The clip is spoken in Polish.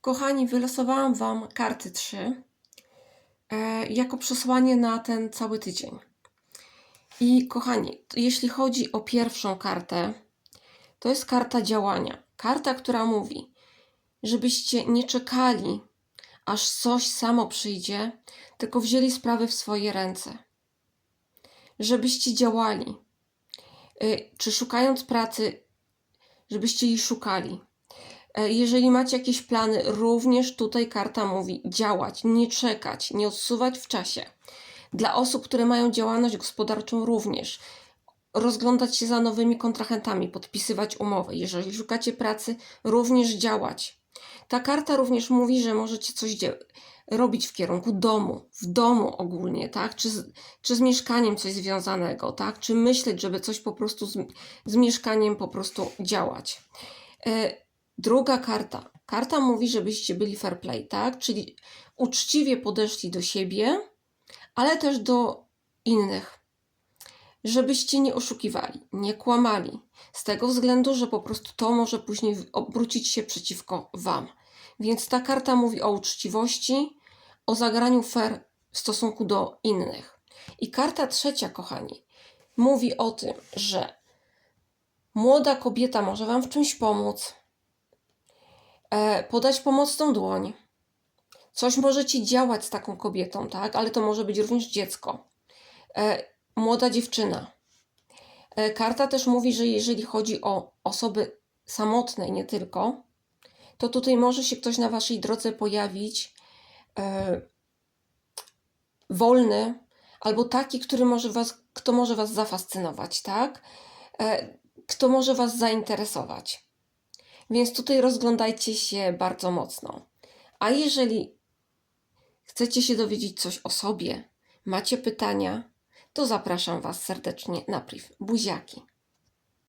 Kochani, wylosowałam Wam karty 3 e, jako przesłanie na ten cały tydzień. I kochani, jeśli chodzi o pierwszą kartę, to jest karta działania. Karta, która mówi, żebyście nie czekali, aż coś samo przyjdzie, tylko wzięli sprawy w swoje ręce. Żebyście działali. Y, Czy szukając pracy, żebyście jej szukali. E, Jeżeli macie jakieś plany, również tutaj karta mówi działać, nie czekać, nie odsuwać w czasie. Dla osób, które mają działalność gospodarczą, również rozglądać się za nowymi kontrahentami, podpisywać umowy. Jeżeli szukacie pracy, również działać. Ta karta również mówi, że możecie coś robić w kierunku domu, w domu ogólnie, tak? Czy z, czy z mieszkaniem coś związanego, tak? Czy myśleć, żeby coś po prostu z, z mieszkaniem po prostu działać. E, Druga karta. Karta mówi, żebyście byli fair play, tak? Czyli uczciwie podeszli do siebie, ale też do innych. Żebyście nie oszukiwali, nie kłamali. Z tego względu, że po prostu to może później obrócić się przeciwko Wam. Więc ta karta mówi o uczciwości, o zagraniu fair w stosunku do innych. I karta trzecia, kochani, mówi o tym, że młoda kobieta może Wam w czymś pomóc, podać pomocną dłoń. Coś możecie działać z taką kobietą, tak? Ale to może być również dziecko, e, młoda dziewczyna. E, karta też mówi, że jeżeli chodzi o osoby samotne nie tylko, to tutaj może się ktoś na waszej drodze pojawić e, wolny albo taki, który może was, kto może was zafascynować, tak? E, kto może was zainteresować. Więc tutaj rozglądajcie się bardzo mocno. A jeżeli chcecie się dowiedzieć coś o sobie, macie pytania, to zapraszam Was serdecznie na priv. Buziaki.